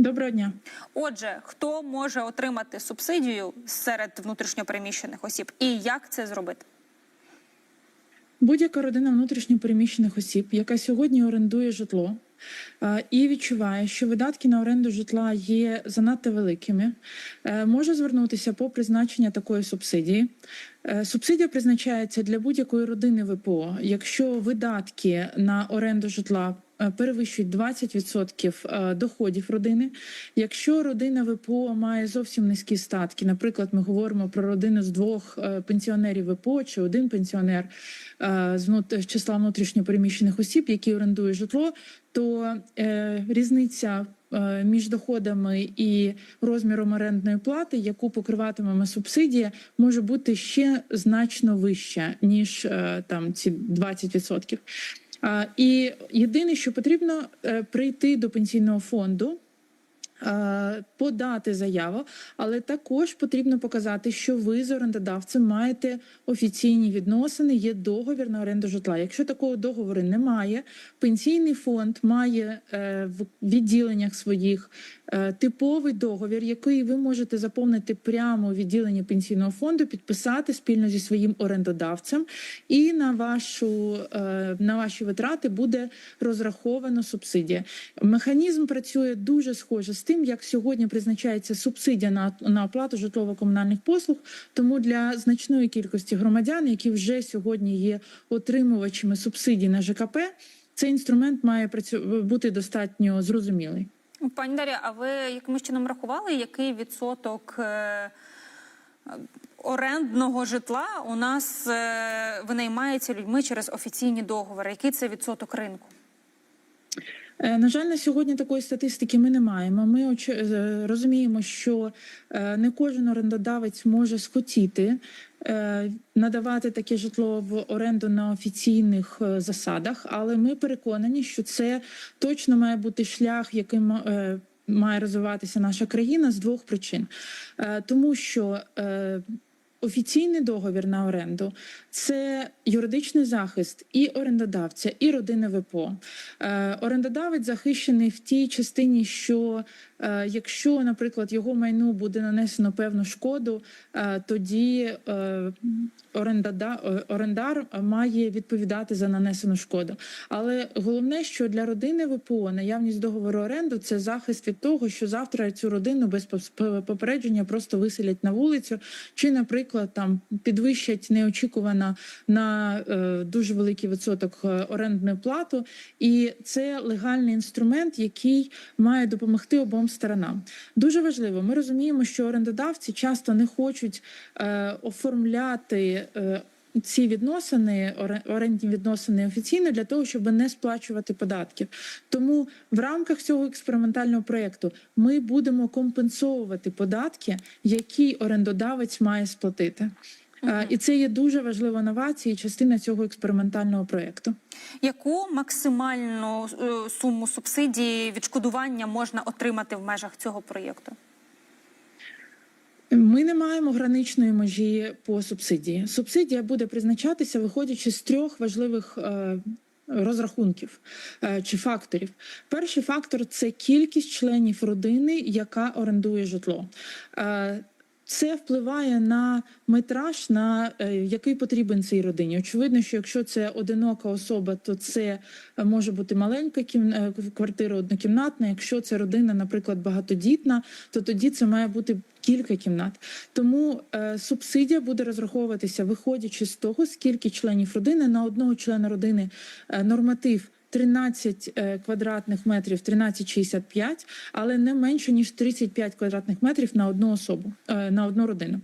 Доброго дня. Отже, хто може отримати субсидію серед внутрішньопереміщених осіб, і як це зробити? Будь-яка родина внутрішньопереміщених осіб, яка сьогодні орендує житло е, і відчуває, що видатки на оренду житла є занадто великими, е, може звернутися по призначення такої субсидії. Е, Субсидія призначається для будь-якої родини ВПО, якщо видатки на оренду житла перевищують 20% е, доходів родини. Якщо родина ВПО має зовсім низькі статки, наприклад, ми говоримо про родину з двох е, пенсіонерів ВПО чи один пенсіонер е, з числа внутрішньопереміщених осіб, які орендують житло, то е, різниця е, між доходами і розміром орендної плати, яку покриватиме субсидія, може бути ще значно вища ніж е, там ці 20%. І єдине, що потрібно е, прийти до пенсійного фонду. Е, Подати заяву, але також потрібно показати, що ви з орендодавцем маєте офіційні відносини, є договір на оренду житла. Якщо такого договору немає, пенсійний фонд має е, в відділеннях своїх е, типовий договір, який ви можете заповнити прямо у відділенні пенсійного фонду, підписати спільно зі своїм орендодавцем, і на вашу на ваші витрати буде розраховано субсидія. Механізм працює дуже схоже з тим, як сьогодні призначається субсидія на, на оплату житлово-комунальних послуг. Тому для значної кількості громадян, які вже сьогодні є отримувачами субсидій на ЖКП, цей інструмент має бути достатньо зрозумілий. Пані Дар'я, а ви якимось чином рахували, який відсоток е, орендного житла у нас е, винаймається людьми через офіційні договори? Який це відсоток ринку? Е, На жаль, на сьогодні такої статистики ми не маємо. Ми е, розуміємо, що е, не кожен орендодавець може схотіти надавати таке житло в оренду на офіційних засадах, але ми переконані, що це точно має бути шлях, яким має розвиватися наша країна з двох причин, тому що Офіційний договір на оренду це юридичний захист і орендодавця, і родини ВПО. Е, орендодавець захищений в тій частині, що е, якщо, наприклад, його майну буде нанесено певну шкоду, е, тоді е, орендада, е, орендар має відповідати за нанесену шкоду. Але головне, що для родини ВПО наявність договору оренду це захист від того, що завтра цю родину без попередження просто виселять на вулицю, чи, наприклад, там підвищать неочікувано на е, дуже великий відсоток е, орендну плату, і це легальний інструмент, який має допомогти обом сторонам. Дуже важливо. Ми розуміємо, що орендодавці часто не хочуть е, оформляти. Е, ці відносини, оре- орендні відносини офіційно для того, щоб не сплачувати податків. Тому в рамках цього експериментального проєкту ми будемо компенсовувати податки, які орендодавець має сплатити. Е, І це є дуже важлива новація і частина цього експериментального проєкту. Яку максимальну е, суму субсидії відшкодування можна отримати в межах цього проєкту? Ми не маємо граничної межі по субсидії. Субсидія буде призначатися, виходячи з трьох важливих. е, Розрахунків е, чи факторів. Перший фактор це кількість членів родини, яка орендує житло. Це впливає на метраж, на е, який потрібен цій родині. Очевидно, що якщо це одинока особа, то це е, може бути маленька е, квартира однокімнатна. Якщо це родина, наприклад, багатодітна, то тоді це має бути кілька кімнат. Тому субсидія буде розраховуватися, виходячи з того, скільки членів родини на одного члена родини норматив. 13 е, квадратних метрів 13,65, але не менше ніж 35 квадратних метрів на одну особу е, на одну родину.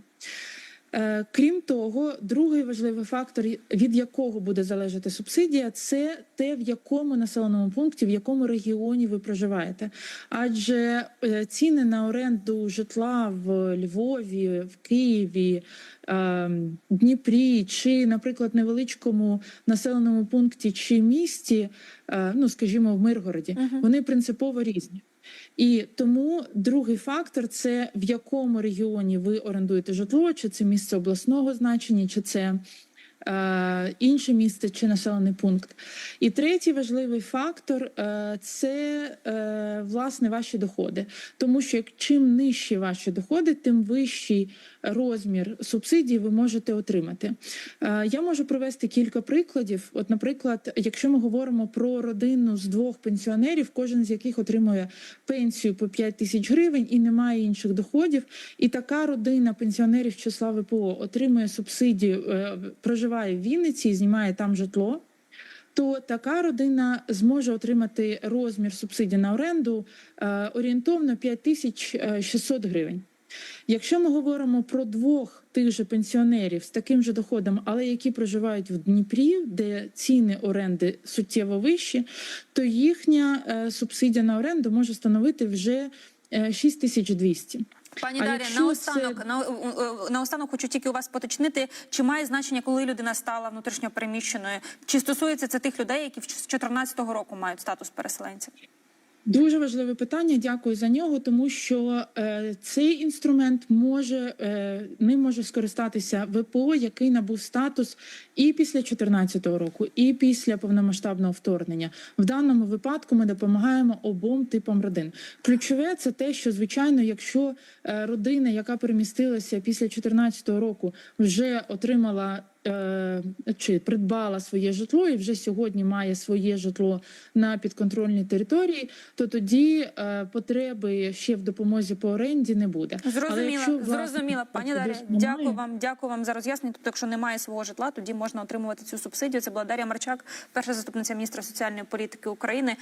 Е, Крім того, другий важливий фактор, від якого буде залежати субсидія, це те, в якому населеному пункті, в якому регіоні ви проживаєте. Адже е, ціни на оренду житла в Львові, в Києві, е, Дніпрі чи, наприклад, невеличкому населеному пункті чи місті, е, ну скажімо, в Миргороді, вони принципово різні. І тому другий фактор це в якому регіоні ви орендуєте житло, чи це місце обласного значення, чи це інше місце чи населений пункт. І третій важливий фактор е, це е, власне ваші доходи. Тому що чим нижчі ваші доходи, тим вищий розмір субсидій ви можете отримати. Е, Я можу привести кілька прикладів. От, наприклад, якщо ми говоримо про родину з двох пенсіонерів, кожен з яких отримує пенсію по 5 тисяч гривень і не має інших доходів, і така родина пенсіонерів числа ВПО отримує субсидію, е, проживає в Вінниці і знімає там житло. То така родина зможе отримати розмір субсидії на оренду е, орієнтовно 5600 гривень. Якщо ми говоримо про двох тих же пенсіонерів з таким же доходом, але які проживають в Дніпрі, де ціни оренди суттєво вищі, то їхня е, субсидія на оренду може становити вже е, 6200. Пані Дар'я, якщо наостанок, це- на, наостанок хочу тільки у вас поточнити, чи має значення, коли людина стала внутрішньо переміщеною? Чи стосується це тих людей, які з 2014 року мають статус переселенців? Дуже важливе питання. Дякую за нього, тому що е, цей інструмент може е, ним може скористатися ВПО, який набув статус і після 2014 року, і після повномасштабного вторгнення. В даному випадку ми допомагаємо обом типам родин. Ключове це те, що звичайно, якщо е, родина, яка перемістилася після 2014 року, вже отримала. Е, Чи придбала своє житло і вже сьогодні має своє житло на підконтрольній території, то тоді е, потреби ще в допомозі по оренді не буде. Але Зрозуміла, якщо, власне, зрозуміла. Пані Дар'я, дякую вам, дякую вам за роз'яснення. Тобто, якщо немає свого житла, тоді можна отримувати цю субсидію. Це була Дар'я Марчак, перша заступниця міністра соціальної політики України.